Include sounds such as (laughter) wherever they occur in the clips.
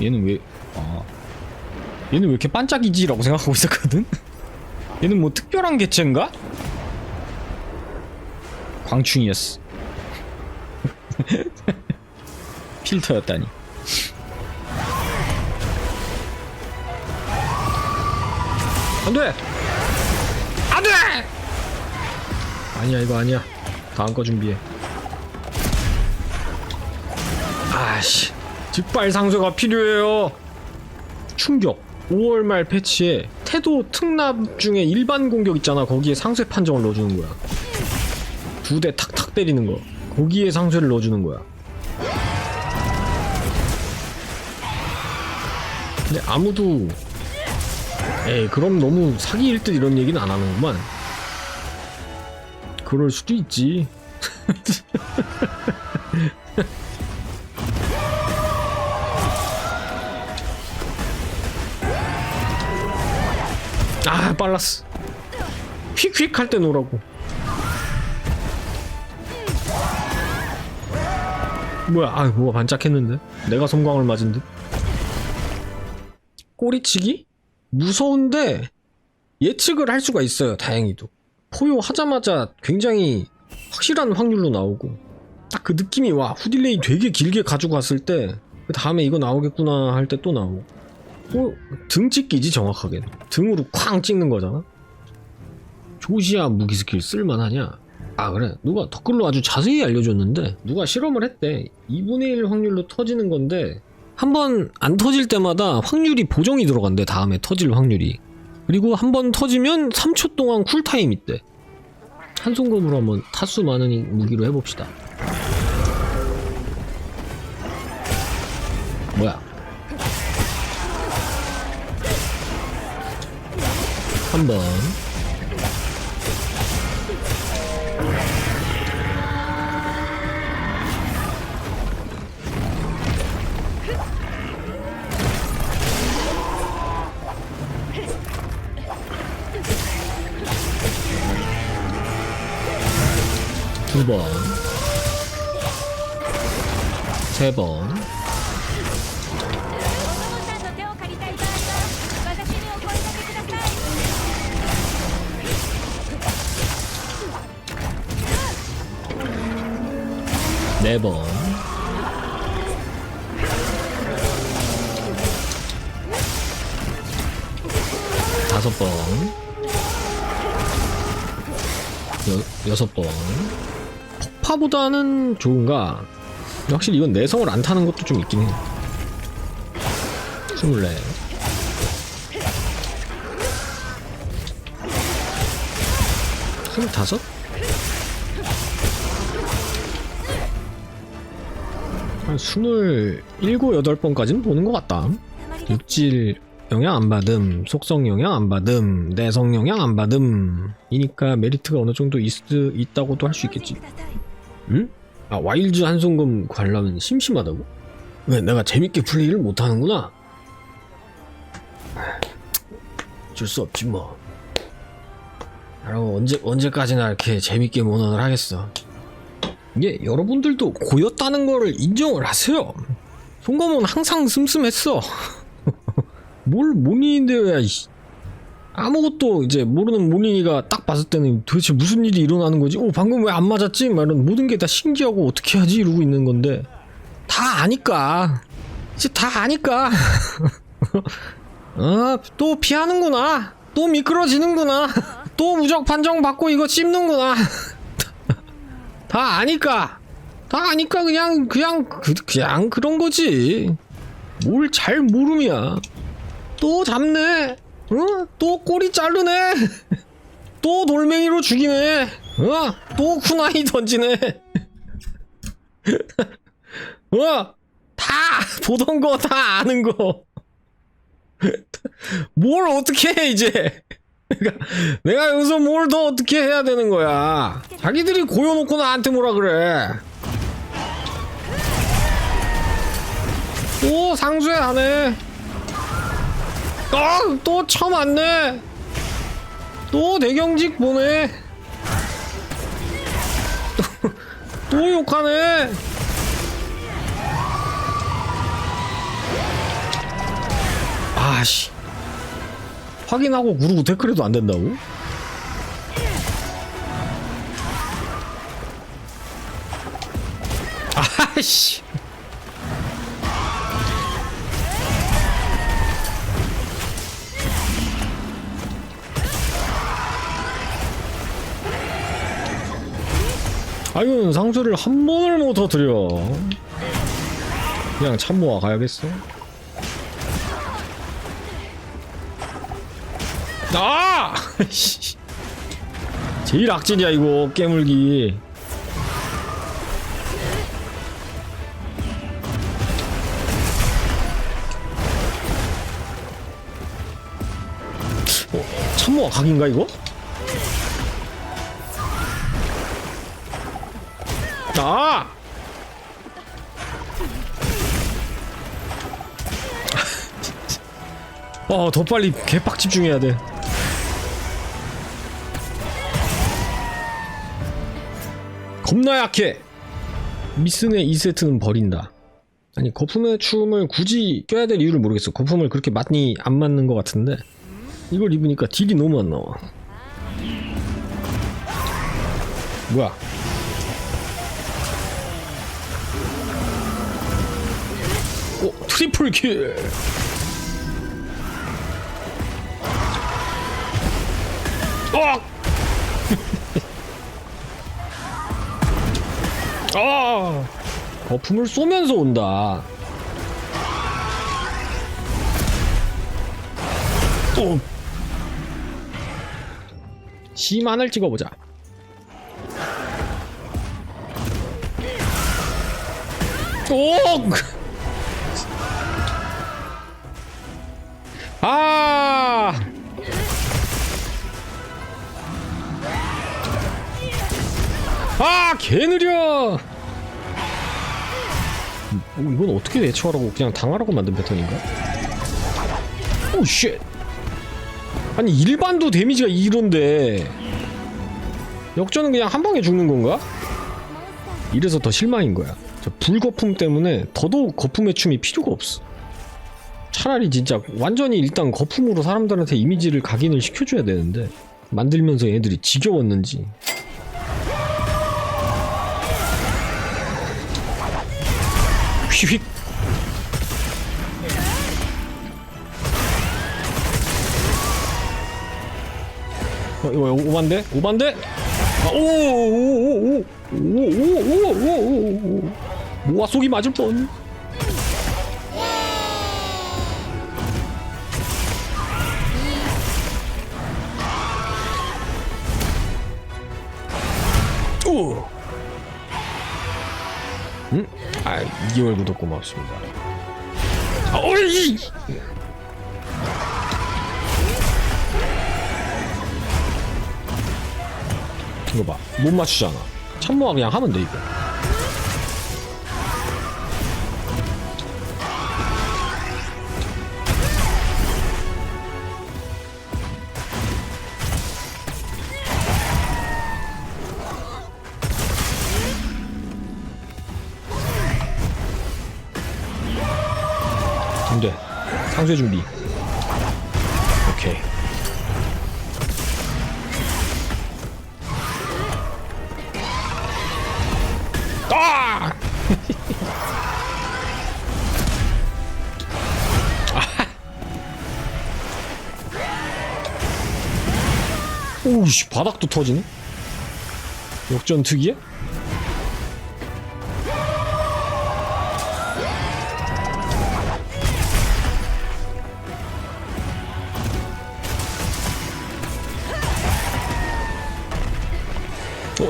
얘는 왜 아. 얘는 왜 이렇게 반짝이지 라고 생각하고 있었거든? 얘는 뭐 특별한 개체인가? 광충이었어. (laughs) 필터였다니. 안 돼! 안 돼! 아니야, 이거 아니야. 다음 거 준비해. 아씨. 직발 상쇄가 필요해요. 충격. 5월 말 패치에 태도 특납 중에 일반 공격 있잖아. 거기에 상쇄 판정을 넣어주는 거야. 두 대 탁탁 때리는 거. 거기에 상쇄를 넣어주는 거야. 근데 아무도 에이 그럼 너무 사기일 듯 이런 얘기는 안 하는구만. 그럴 수도 있지. (laughs) 아 빨랐어. 휙휙 할때 놓으라고. 뭐야? 아 뭐가 반짝했는데? 내가 섬광을 맞은 듯. 꼬리치기? 무서운데 예측을 할 수가 있어요. 다행히도. 포효하자마자 굉장히 확실한 확률로 나오고 딱 그 느낌이 와 후딜레이 되게 길게 가지고 갔을 때그 다음에 이거 나오겠구나 할 때 또 나오고 어, 등 찍기지 정확하게. 등으로 쾅 찍는 거잖아? 조시아 무기 스킬 쓸만하냐? 아 그래. 누가 댓글로 아주 자세히 알려줬는데 누가 실험을 했대. 2분의 1 확률로 터지는 건데 한 번 안 터질 때마다 확률이 보정이 들어간대 다음에 터질 확률이. 그리고 한 번 터지면 3초 동안 쿨타임 있대. 한손검으로 한번 타수 많은 무기로 해봅시다 3번. 두번. 세번. 네 번, 다섯 번, 여, 여섯 번. 폭파보다는 좋은가? 확실히 이건 내성을 안 타는 것도 좀 있긴 해. 스물네. 스물다섯? 한 스물일곱 여덟 번까지는 보는 것 같다. 육질 영향 안 받음, 속성 영향 안 받음, 내성 영향 안 받음. 이니까 메리트가 어느 정도 있, 있다고도 할 수 있겠지. 응? 아 와일즈 한송금 관람은 심심하다고? 왜 내가 재밌게 플레이를 못하는구나? 줄 수 없지 뭐. 그럼 언제 언제까지나 이렇게 재밌게 모논을 하겠어. 이게 여러분들도 고였다는 거를 인정을 하세요. 송검은 항상 슴슴했어. (laughs) 뭘 모닝인데요, 야, 이씨. 아무것도 이제 모르는 모닝이가 딱 봤을 때는 도대체 무슨 일이 일어나는 거지? 어, 방금 왜 안 맞았지? 말은 모든 게 다 신기하고 어떻게 하지? 이러고 있는 건데. 다 아니까. 이제 다 아니까. 아, (laughs) 또 피하는구나. 또 미끄러지는구나. (laughs) 또 무적 판정 받고 이거 씹는구나. 다 아니까. 다 아니까 그냥 그냥 그, 그냥 그런 거지. 뭘 잘 모름이야. 또 잡네. 어? 또 꼬리 자르네. (laughs) 또 돌멩이로 죽이네. 어? 또 쿠나이 던지네. (laughs) 어? 다 보던 거 다 아는 거. (laughs) 뭘 어떻게 해 이제? 그러니까 내가 여기서 뭘 더 어떻게 해야 되는 거야? 자기들이 고여놓고 나한테 뭐라 그래? 또 상수에 하네. 아, 또 처음 왔네. 또 대경직 보네. 또, (laughs) 또 욕하네. 아씨 확인하고 구르고 태클해도 안 된다고? 아씨. 아이고 상수를 한 번을 못 터뜨려. 그냥 참모아 가야겠어 아! 씨. (laughs) 제일 악질이야 이거 깨물기 어, 참모아 각인가 이거? 아! (laughs) 어, 더 빨리 개빡 집중해야 돼. 겁나 약해. 미스네 2세트는 버린다. 아니 거품의 춤을 굳이 껴야 될 이유를 모르겠어. 거품을 그렇게 많이 안 맞는 것 같은데 이걸 입으니까 딜이 너무 안 나와. 뭐야? 오 트리플 킬. 어! 아! 거품을 쏘면서 온다. 또 C만을 찍어보자. 오! 아! 아, 개 느려. 어, 이건 어떻게 대처하라고 그냥 당하라고 만든 패턴인가? 오 쉣. 아니 일반도 데미지가 이런데 역전은 그냥 한 방에 죽는 건가? 이래서 더 실망인 거야. 저 불거품 때문에 더더욱 거품의 춤이 필요가 없어. 차라리 진짜 완전히 일단 거품으로 사람들한테 이미지를 각인을 시켜줘야 되는데 만들면서 애들이 지겨웠는지 휙휙 어, 이거 오반데? 오반데? 아, 오오오오오오오오오오오 모아 속이 맞을 뻔. 오. 응? 아, 2개월 구독 고맙습니다. 아, 어이! 이거 봐. 못 맞추잖아. 참모아 그냥 하면 돼, 이거. 안 돼. 상쇄 준비. 오케이. 아! (laughs) 오우씨 바닥도 터지네 역전 특이해?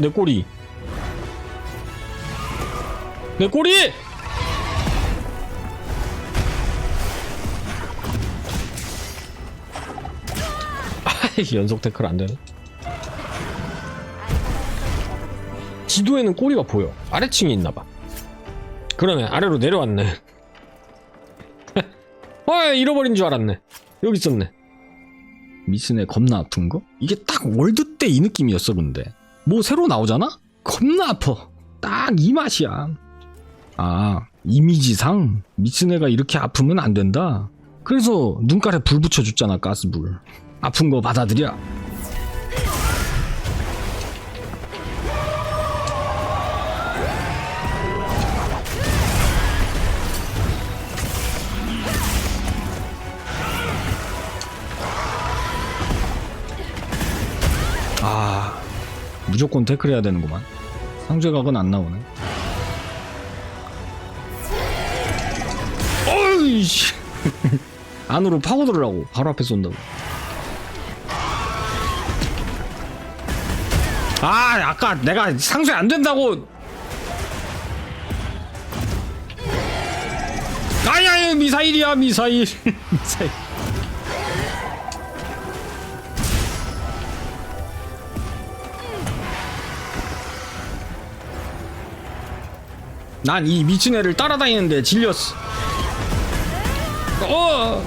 내 꼬리. 내 꼬리! 아이, 연속 태클 안 되네. 지도에는 꼬리가 보여. 아래층에 있나 봐. 그러네, 아래로 내려왔네. (laughs) 어, 잃어버린 줄 알았네. 여기 있었네. 미스네 겁나 아픈 거? 이게 딱 월드 때 이 느낌이었어, 근데. 뭐 새로 나오잖아? 겁나 아파. 딱 이 맛이야. 아, 이미지상 미스네가 이렇게 아프면 안 된다. 그래서 눈깔에 불 붙여줬잖아 가스불 아픈 거 받아들여 아 무조건 태클 해야 되는구만. 상쇄각은 안 나오네. 어이씨. (laughs) 안으로 파고들으라고. 바로 앞에 쏜다고. 아 아까 내가 상쇄 안 된다고. 아니야 미사일이야 미사일. (laughs) 미사일 난 이 미친 애를 따라다니는데 질렸어. 어!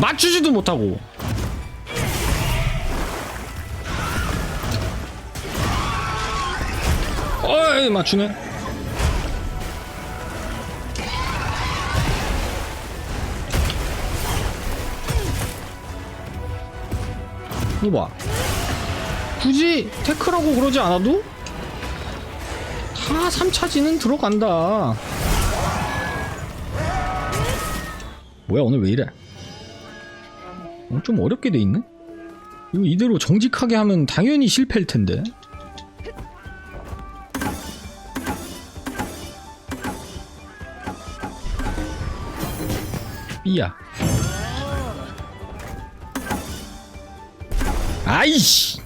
맞추지도 못하고. 어이 맞추네 이거 봐. 굳이 태클하고 그러지 않아도 다 3차지는 들어간다. 뭐야 오늘 왜 이래? 어, 좀 어렵게 돼 있네? 이거 이대로 정직하게 하면 당연히 실패일 텐데. 삐야 아이씨.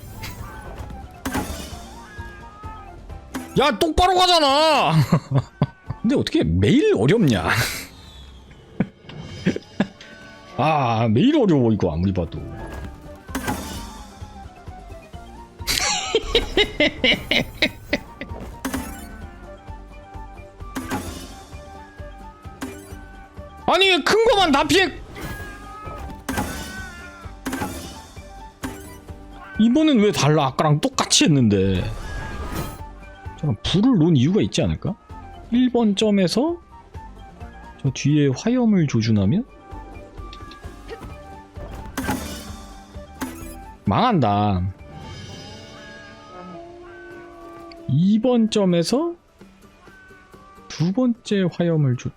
야 똑바로 가잖아. (laughs) 근데 어떻게 매일 어렵냐? (laughs) 아 매일 어려워 이거 아무리 봐도. (laughs) 아니 큰 거만 다 피해 이번엔 왜 달라? 아까랑 똑같이 했는데. 잠깐 불을 놓은 이유가 있지 않을까? 1번 점에서 저 뒤에 화염을 조준하면? 망한다. 2번 점에서 두 번째 화염을 조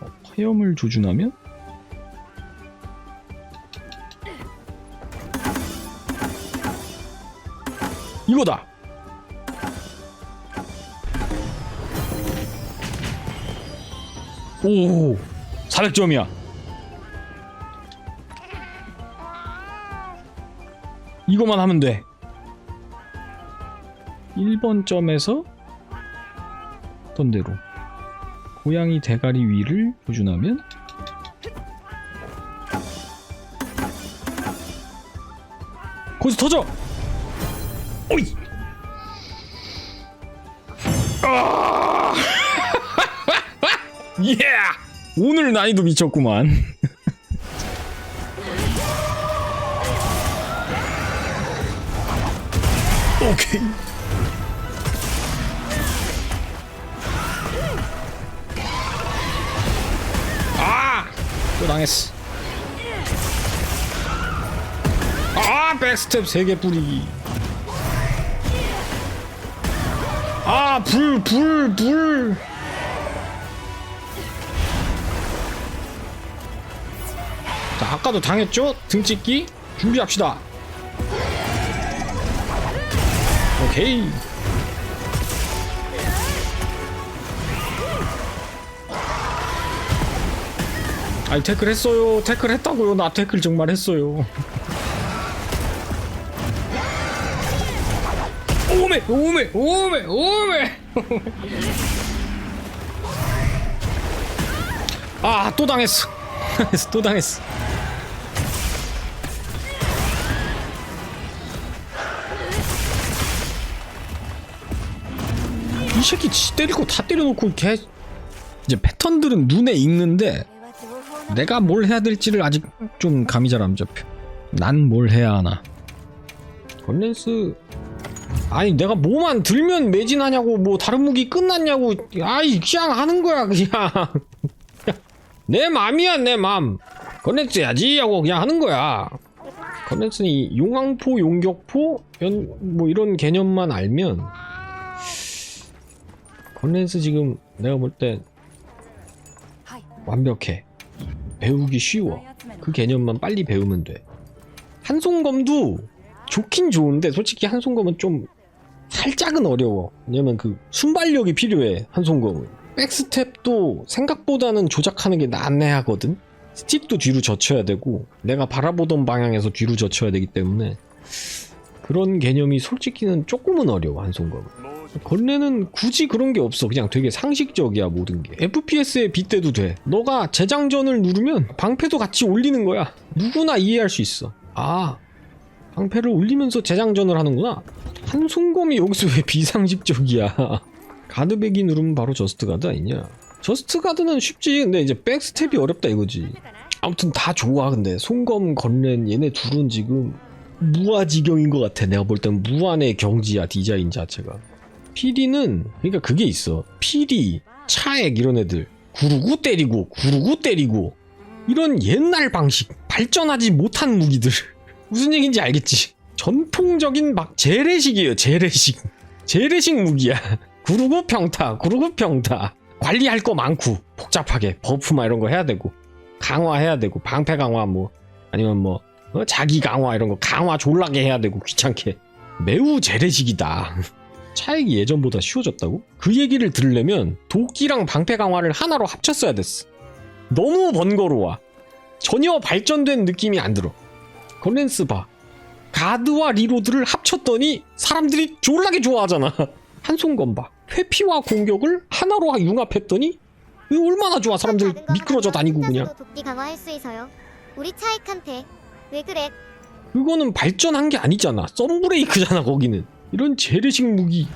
어, 화염을 조준하면 이거다. 오 400점이야. 이거만 하면 돼. 1번 점에서 어떤 대로? 고양이 대가리 위를 조준하면 거기서 터져 오이 아! (laughs) 예! 오늘 난이도 미쳤구만. (laughs) 오케이. 아! 또 당했어. 아, 백스텝 3개 뿌리기. 아, 불, 불, 불. 자, 아까도 당했죠? 등 찍기 준비합시다. 오케이. 아니 태클 했어요. 태클 했다고요. 나 태클 정말 했어요. 오메 오메 오메. (laughs) 아 또 당했어. (laughs) 또 당했어. 이 새끼 지 때리고 다 때려놓고 걔 이제 패턴들은 눈에 익는데 내가 뭘 해야 될지를 아직 좀 감이 잘 안 잡혀. 난 뭘 해야 하나. 건넨스 아니 내가 뭐만 들면 매진하냐고 뭐 다른 무기 끝났냐고 아이 그냥 하는 거야 그냥. (laughs) 내 맘이야 내맘. 컨텐츠 해야지 하고 그냥 하는 거야. 컨텐츠는 용왕포 용격포 연, 뭐 이런 개념만 알면 컨텐츠 지금 내가 볼 때 완벽해. 배우기 쉬워. 그 개념만 빨리 배우면 돼. 한송검도 좋긴 좋은데 솔직히 한송검은 좀 살짝은 어려워. 왜냐면 그 순발력이 필요해 한송검은. 백스텝도 생각보다는 조작하는 게 난해하거든? 스틱도 뒤로 젖혀야 되고 내가 바라보던 방향에서 뒤로 젖혀야 되기 때문에. 그런 개념이 솔직히는 조금은 어려워 한송검은. 건래는 굳이 그런 게 없어. 그냥 되게 상식적이야 모든 게. FPS에 빗대도 돼. 너가 재장전을 누르면 방패도 같이 올리는 거야. 누구나 이해할 수 있어. 아 방패를 올리면서 재장전을 하는구나. 한송검이 여기서 왜 비상식적이야? 가드백이 누르면 바로 저스트 가드 아니냐? 저스트 가드는 쉽지 근데 이제 백스텝이 어렵다 이거지. 아무튼 다 좋아 근데. 송검 건렌 얘네 둘은 지금 무아지경인 것 같아. 내가 볼 땐 무한의 경지야 디자인 자체가. PD는 그러니까 그게 있어. PD 차액 이런 애들. 구르고 때리고 구르고 때리고. 이런 옛날 방식 발전하지 못한 무기들 무슨 얘기인지 알겠지 전통적인 막 재래식이에요 재래식 재래식 무기야 (laughs) 구르고 평타 구르고 평타 관리할 거 많고 복잡하게 버프만 이런 거 해야 되고 강화해야 되고 방패 강화 뭐 아니면 뭐 어? 자기 강화 이런 거 강화 졸라게 해야 되고 귀찮게 매우 재래식이다 (laughs) 차액이 예전보다 쉬워졌다고? 그 얘기를 들으려면 도끼랑 방패 강화를 하나로 합쳤어야 됐어. 너무 번거로워. 전혀 발전된 느낌이 안 들어. 건렌스 봐. 가드와 리로드를 합쳤더니 사람들이 졸라게 좋아하잖아. (laughs) 한송건 봐. 회피와 공격을 하나로 융합했더니 얼마나 좋아. 사람들 미끄러져 다니고 그냥. 도끼 강화할 수 있어요. 우리 차익한테 왜 그래? 그거는 발전한 게 아니잖아. 썸브레이크잖아 거기는. 이런 재래식 무기.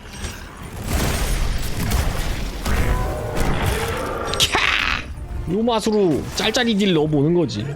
캬! 요 맛으로 짤짤이 딜 넣어보는 거지.